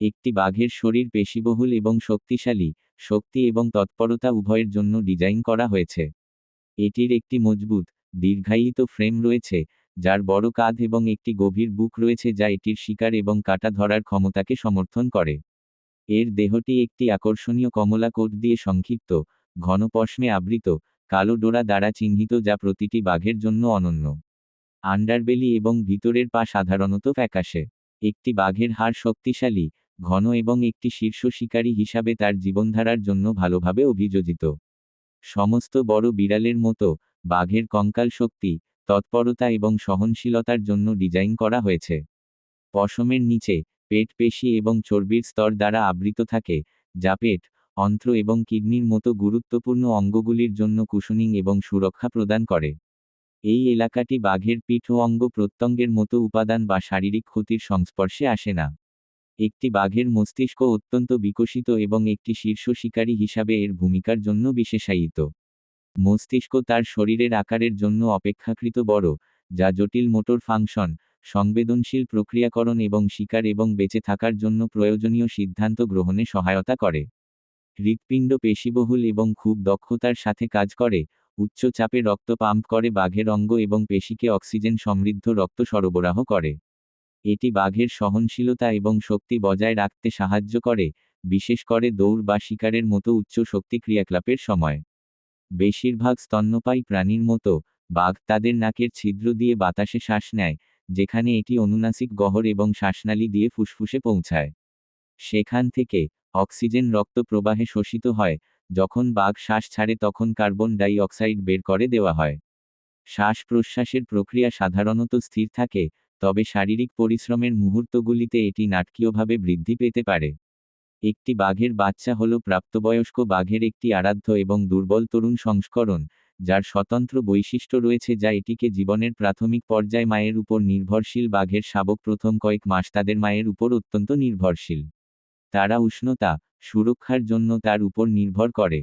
একটি বাঘের শরীর পেশিবহুল এবং শক্তিশালী, শক্তি এবং তৎপরতা উভয়ের জন্য ডিজাইন করা হয়েছে। এটির একটি মজবুত, দীর্ঘায়িত ফ্রেম রয়েছে, যার বড় কাঁধ এবং একটি গভীর বুক রয়েছে যা এটির শিকার এবং কাটা ধরার ক্ষমতাকে সমর্থন করে। এর দেহটি একটি আকর্ষণীয় কমলা কোট দিয়ে সংক্ষিপ্ত, ঘন পশমে আবৃত, কালো ডোরা দ্বারা চিহ্নিত যা প্রতিটি বাঘের জন্য অনন্য। আন্ডারবেলি এবং ভিতরের পা সাধারণত ফ্যাকাশে। একটি বাঘের হাড় শক্তিশালী ঘন এবং একটি শীর্ষ শিকারী হিসাবে তার জীবনধারার জন্য ভালোভাবে অভিযোজিত। সমস্ত বড় বিড়ালের মতো, বাঘের কঙ্কাল শক্তি, তৎপরতা এবং সহনশীলতার জন্য ডিজাইন করা হয়েছে। পশমের নিচে, পেট পেশি এবং চর্বির স্তর দ্বারা আবৃত থাকে, যা পেট, অন্ত্র এবং কিডনির মতো গুরুত্বপূর্ণ অঙ্গগুলির জন্য কুশনিং এবং সুরক্ষা প্রদান করে। এই এলাকাটি বাঘের পিঠ ও অঙ্গ প্রত্যঙ্গের মতো উপাদান বা শারীরিক ক্ষতির সংস্পর্শে আসে না। একটি বাঘের মস্তিষ্ক অত্যন্ত বিকশিত এবং একটি শীর্ষ শিকারী হিসাবে এর ভূমিকার জন্য বিশেষায়িত। মস্তিষ্ক তার শরীরের আকারের জন্য অপেক্ষাকৃত বড়, যা জটিল মোটর ফাংশন, সংবেদনশীল প্রক্রিয়াকরণ এবং শিকার এবং বেঁচে থাকার জন্য প্রয়োজনীয় সিদ্ধান্ত গ্রহণে সহায়তা করে। হৃৎপিণ্ড পেশিবহুল এবং খুব দক্ষতার সাথে কাজ করে উচ্চ চাপে রক্ত পাম্প করে বাঘের অঙ্গ এবং পেশিকে অক্সিজেন সমৃদ্ধ রক্ত সরবরাহ করে। এটি বাঘের সহনশীলতা এবং শক্তি বজায় রাখতে সাহায্য করে, বিশেষ করে দৌড় বা শিকারের মতো উচ্চ শক্তি ক্রিয়াকলাপের সময়। বেশিরভাগ স্তন্যপায়ী প্রাণীর মতো, বাঘ তাদের নাকের ছিদ্র দিয়ে বাতাসে শ্বাস নেয়, যেখানে এটি অনুনাসিক গহর এবং শ্বাসনালী দিয়ে ফুসফুসে পৌঁছায়। সেখান থেকে অক্সিজেন রক্ত প্রবাহে শোষিত হয়, যখন বাঘ শ্বাস ছাড়ে তখন কার্বন ডাই অক্সাইড বের করে দেওয়া হয়। শ্বাস প্রশ্বাসের প্রক্রিয়া সাধারণত স্থির থাকে তবে শারীরিক পরিশ্রমের মুহূর্তগুলিতে এটি নাটকীয়ভাবে বৃদ্ধি পেতে পারে। একটি বাঘের বাচ্চা হল প্রাপ্তবয়স্ক বাঘের একটি আরাধ্য এবং দুর্বল তরুণ সংস্করণ, যার স্বতন্ত্র বৈশিষ্ট্য রয়েছে যা এটিকে জীবনের প্রাথমিক পর্যায় মায়ের উপর নির্ভরশীল বাঘের শাবক প্রথম কয়েক মাস তাদের মায়ের উপর অত্যন্ত নির্ভরশীল। তারা উষ্ণতা, সুরক্ষার জন্য তার উপর নির্ভর করে।